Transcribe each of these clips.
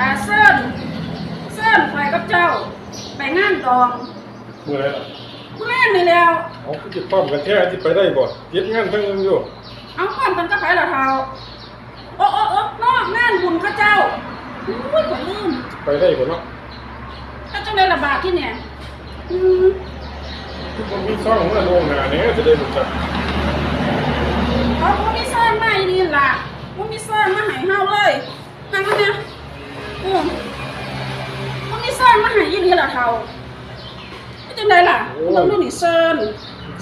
อ่าเซิร์นเซิร์นคอยกับเจ้า ไปงานดองเมื่อไรล่ะผู้เล่นนี่แล้ว เอาคือจะพร้อมกันแท้ที่ไปได้บ่เย็ดงานทั้งนึงอยู่เอาความกันก็ไปละเท้าโอ้โอ้โอ้นอกงานบุญเข้าเจ้าอุ้ยขอยลืมไปได้บ่เนาะถ้าจังได้ระบาดที่เนี่ยอืมทุกคนมีซ่องมาลงหน้าเนี่ยจะได้รู้จักเอาพวกมีซ่อนมาอีนี่ล่ะพวกมีซ่อนมาใหายเฮาเลยนั่งกันเนี่ยายอีนี่ล่ะเท้าเป็นจังไดล่ะเราดูนี่เซิร์น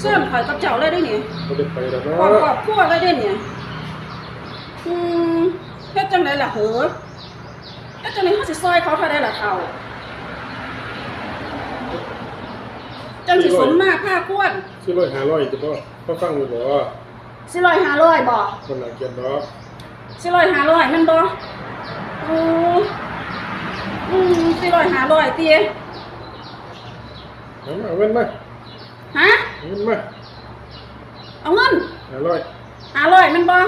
เซิร์นข่อยกับเจ้าเลยได้นี่บ่ได้ไปแล้วครอบครอเนาะบครัวเลยได้เนี่ยอืมเฮ็ดจังไดล่ะเหอเฮ็ดจังไดเฮาสิซอยเขาเท่าใดล่ะเฒ่าจังสิสมมาค่าควรสิร้อยห้าร้อยจะบ่ก็ฟังอยู่บ่สิร้อยห้าร้อยบ่คนน่าเกลียดดอกสิร้อยห้าร้อยแม่นบ่อืออืมสิร้อยห้าร้อยติ เอามาเอาเงินมาฮะ เอาเงินมาเอาเงินห้าร้อยห้าร้อยแม่นบ่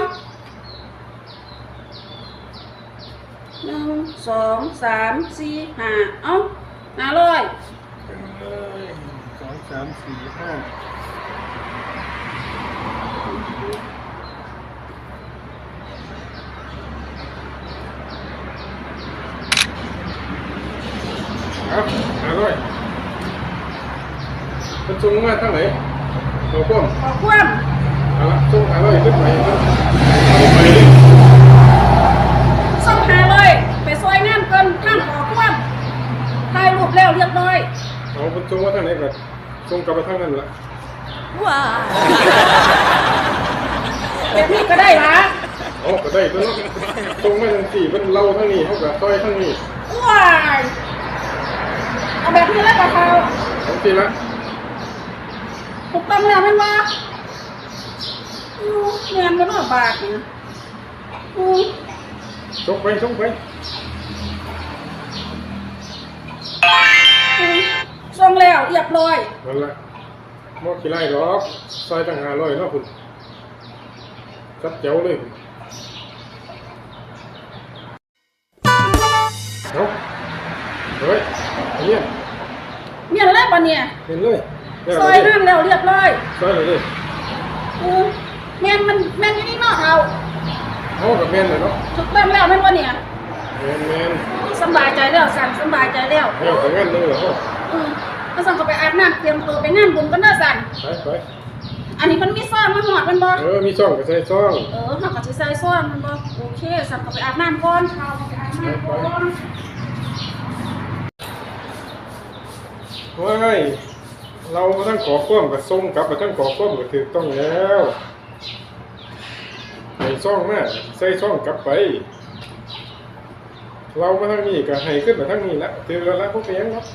หนึ่งสองสามสี่ห้าเอ้าห้าร้อยเอ้ยสองสามสี่ห้าเอาห้าร้อย มันส่งมาทางไหนเอาป้อมขอความเอาละส่งห้าร้อยขึ้นไปเอาไปดิส่งหาเลย ไปซอยงานเกินข้างขอความถ่ายรูปแล้วเรียบร้อยเอามันส่งมาทางไหนก่อนส่งกลับไปทางนั้นละแบบนี้ก็ได้ละโอ้ก็ได้ตัวเนาะส่งมาทางสี่มันเล่าทางนี้เขากับต้อยทางนี้ว้ายเอาแบบนี้แล้วกับเขาเอาสิละ ถูกต้องแล้วแม่นว่าอู้เงินก็นอกบาทนี่อู้ส่งไปส่งไปอู้ส่งแล้วเรียบร้อยนั่นละมอขี้ไล่ดอกซอยตั้งห้าร้อยเนาะคุณจับเจ้าเลยเอาเฮ้ยอันเนี่ยเมียนแล้วปะเนี่ยเห็นเลยแล้ว ซอยนั่นแล้วเรียบร้อยซอยเลยดิอู้แม่นมันแม่นอยู่นี่เนาะเอาเอากับแมนเลยเนาะถูกต้องแล้วแม่นว่าเนี่ยแมนแมนสำบายใจแล้วสั่นสำบายใจแล้วเอากับแมนเลยเหรออืมก็สั่งเขาไปอาบน้ำเตรียมตัวไปงานบุญกันเด้อสั่นไปไปอันนี้มันมีซ่อนมาหอดมันบ่เออ มีช่องก็ใส่ช่องเออเขาก็สิใส่ซ่อนมันบ่โอเคสั่งเขาไปอาบน้ำก่อนเขาไปอาบน้ำก่อนว้าย เรามาทั้งขอความกับส่งกลับมาทั้งขอความก็ถูกต้องแล้วใส่ช่องแม่ใส่ช่องกลับไป เรามาทั้งนี้ก็ให้ขึ้นมาทั้งนี้แล้วถือแล้วพวกเพียงครับ